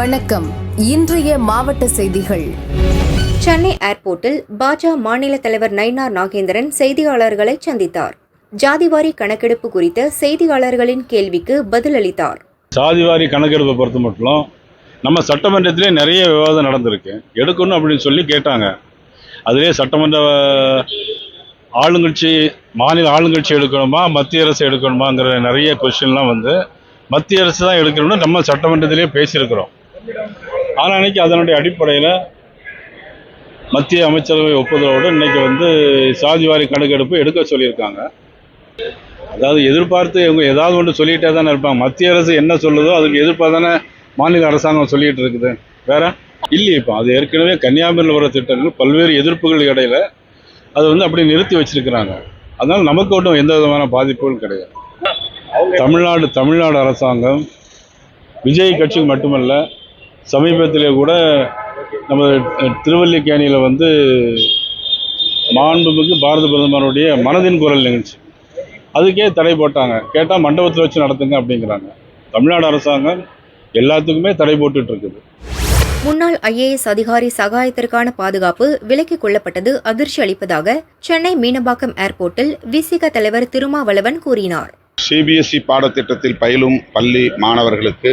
வணக்கம். இன்றைய மாவட்ட செய்திகள். சென்னை ஏர்போர்ட்டில் பாஜ மாநில தலைவர் நயினார் நாகேந்திரன் செய்தியாளர்களை சந்தித்தார். ஜாதிவாரி கணக்கெடுப்பு குறித்த செய்தியாளர்களின் கேள்விக்கு பதிலளித்தார். சாதிவாரி கணக்கெடுப்பை பொறுத்த மட்டும் நம்ம சட்டமன்றத்திலே நிறைய விவாதம் நடந்திருக்கு. எடுக்கணும் அப்படின்னு சொல்லி கேட்டாங்க. அதிலே சட்டமன்ற ஆளுங்கட்சி மாநில ஆளுங்கட்சி எடுக்கணுமா மத்திய அரசு எடுக்கணுமாங்கிற நிறைய கொஸ்டின்லாம் வந்து மத்திய அரசு தான் எடுக்கணும்னு நம்ம சட்டமன்றத்திலே பேசியிருக்கிறோம். ஆனால் அன்னைக்கு அதனுடைய அடிப்படையில் மத்திய அமைச்சரவை ஒப்புதலோடு இன்னைக்கு வந்து சாதிவாரி கணக்கெடுப்பு எடுக்க சொல்லியிருக்காங்க. அதாவது எதிர்பார்த்து இவங்க ஏதாவது ஒன்று சொல்லிகிட்டே தானே இருப்பாங்க. மத்திய அரசு என்ன சொல்லுதோ அதுக்கு எதிர்ப்பாக தானே மாநில அரசாங்கம் சொல்லிகிட்டு இருக்குது. வேற? இல்லையே இப்போ. அது ஏற்கனவே கன்னியாகுமரியில் வர திட்டங்கள் பல்வேறு எதிர்ப்புகள் இடையில அது வந்து அப்படி நிறுத்தி வச்சிருக்கிறாங்க. அதனால் நமக்கு ஒன்றும் எந்த விதமான பாதிப்புகளும் கிடையாது. தமிழ்நாடு தமிழ்நாடு அரசாங்கம் விஜய் கட்சிக்கு மட்டுமல்ல சமீபத்திலே கூட நம்ம திருவல்லிக்கேணியில் வந்து மாண்புமிகு பாரத பிரதமருடைய மனதின் குரல் நிகழ்ச்சி. அதுக்கே தடை போட்டாங்க. கேட்டால் மண்டபத்தில் வச்சு நடத்துங்க அப்படிங்கிறாங்க. தமிழ்நாடு அரசாங்கம் எல்லாத்துக்குமே தடை போட்டுட்டு இருக்குது முன்னாள் ஐஏஎஸ் அதிகாரி சகாயத்திற்கான பாதுகாப்பு விலக்கிக் கொள்ளப்பட்டது அதிர்ச்சி அளிப்பதாக சென்னை மீனம்பாக்கம் ஏர்போர்ட்டில் விசிக தலைவர் திருமாவளவன் கூறினார். சிபிஎஸ்இ பாடத்திட்டத்தில் பயிலும் பள்ளி மாணவர்களுக்கு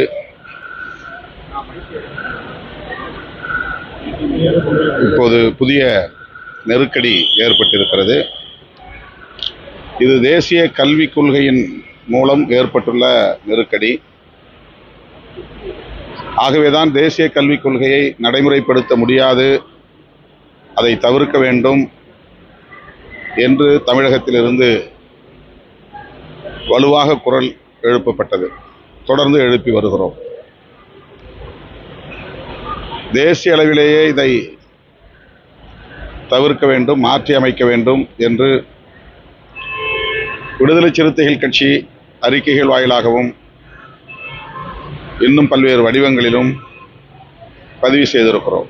இப்போது புதிய நெருக்கடி ஏற்பட்டிருக்கிறது. இது தேசிய கல்விக் கொள்கையின் மூலம் ஏற்பட்டுள்ள நெருக்கடி. ஆகவேதான் தேசிய கல்விக் கொள்கையை நடைமுறைப்படுத்த முடியாது. அதை தவிர்க்க வேண்டும் என்று தமிழகத்திலிருந்து வலுவாக குரல் எழுப்பப்பட்டது. தொடர்ந்து எழுப்பி வருகிறோம். தேசிய அளவிலேயே இதை தவிர்க்க வேண்டும் மாற்றி அமைக்க வேண்டும் என்று விடுதலை சிறுத்தைகள் கட்சி அறிக்கைகள் வாயிலாகவும் இன்னும் பல்வேறு வடிவங்களிலும் பதிவு செய்திருக்கிறோம்.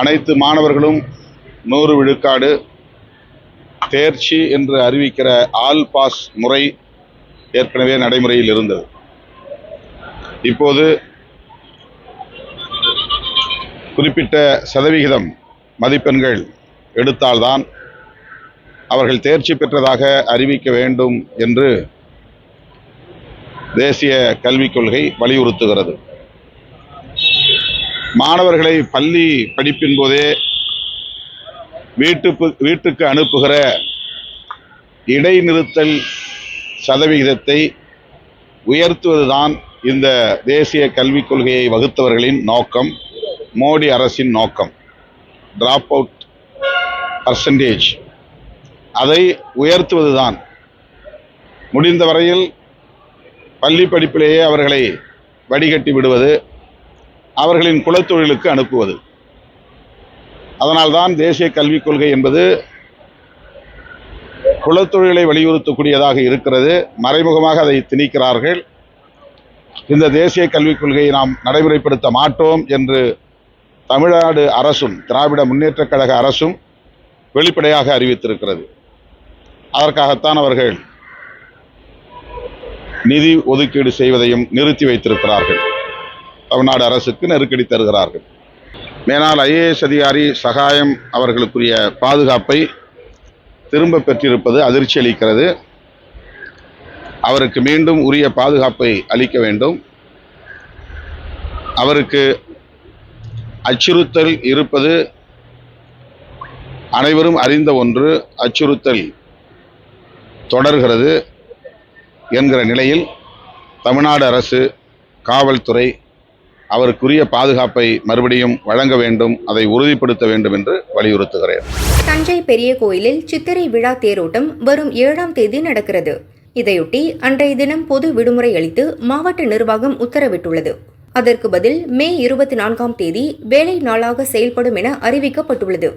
அனைத்து மாணவர்களும் நூறு விழுக்காடு தேர்ச்சி என்று அறிவிக்கிற ஆல் பாஸ் முறை ஏற்கனவே நடைமுறையில் இருந்தது. இப்போது குறிப்பிட்ட சதவிகிதம் மதிப்பெண்கள் எடுத்தால்தான் அவர்கள் தேர்ச்சி பெற்றதாக அறிவிக்க வேண்டும் என்று தேசிய கல்விக் கொள்கை வலியுறுத்துகிறது. மாணவர்களை பள்ளி படிப்பின் போதே வீட்டுக்கு வீட்டுக்கு அனுப்புகிற இடைநிறுத்தல் சதவிகிதத்தை உயர்த்துவதுதான் இந்த தேசிய கல்விக் கொள்கையை வகுத்தவர்களின் நோக்கம். மோடி அரசின் நோக்கம். டிராப் அவுட் பர்சன்டேஜ் அதை உயர்த்துவதுதான். முடிந்த வரையில் பள்ளி படிப்பிலேயே அவர்களை வடிகட்டி விடுவது அவர்களின் குலத்தொழிலுக்கு அனுப்புவது. அதனால்தான் தேசிய கல்விக் கொள்கை என்பது குலத்தொழிலை வலியுறுத்தக்கூடியதாக இருக்கிறது. மறைமுகமாக அதை திணிக்கிறார்கள். இந்த தேசிய கல்விக் கொள்கையை நாம் நடைமுறைப்படுத்த மாட்டோம் என்று தமிழ்நாடு அரசும் திராவிட முன்னேற்றக் கழக அரசும் வெளிப்படையாக அறிவித்திருக்கிறது. அதற்காகத்தான் அவர்கள் நிதி ஒதுக்கீடு செய்வதையும் நிறுத்தி வைத்திருக்கிறார்கள். தமிழ்நாடு அரசுக்கு நெருக்கடி தருகிறார்கள். மேனால் ஐஏஎஸ் அதிகாரி சகாயம் அவர்களுக்குரிய பாதுகாப்பை திரும்ப பெற்றிருப்பது அதிர்ச்சி அளிக்கிறது. அவருக்கு மீண்டும் உரிய பாதுகாப்பை அளிக்க வேண்டும். அவருக்கு அச்சுறுத்தல் இருப்பது அனைவரும் அறிந்த ஒன்று. அச்சுறுத்தல் தொடர்கிறது என்கிற நிலையில் தமிழ்நாடு அரசு காவல்துறை அவருக்குரிய பாதுகாப்பை மறுபடியும் வழங்க வேண்டும் அதை உறுதிப்படுத்த வேண்டும் என்று வலியுறுத்துகிறேன். தஞ்சை பெரிய கோயிலில் சித்திரை விழா தேரோட்டம் வரும் ஏழாம் தேதி நடக்கிறது. இதையொட்டி அன்றைய தினம் பொது விடுமுறை அளித்து மாவட்ட நிர்வாகம் உத்தரவிட்டுள்ளது. அதற்கு பதில் மே இருபத்தி நான்காம் தேதி வேலை நாளாக செயல்படும் என அறிவிக்கப்பட்டுள்ளது.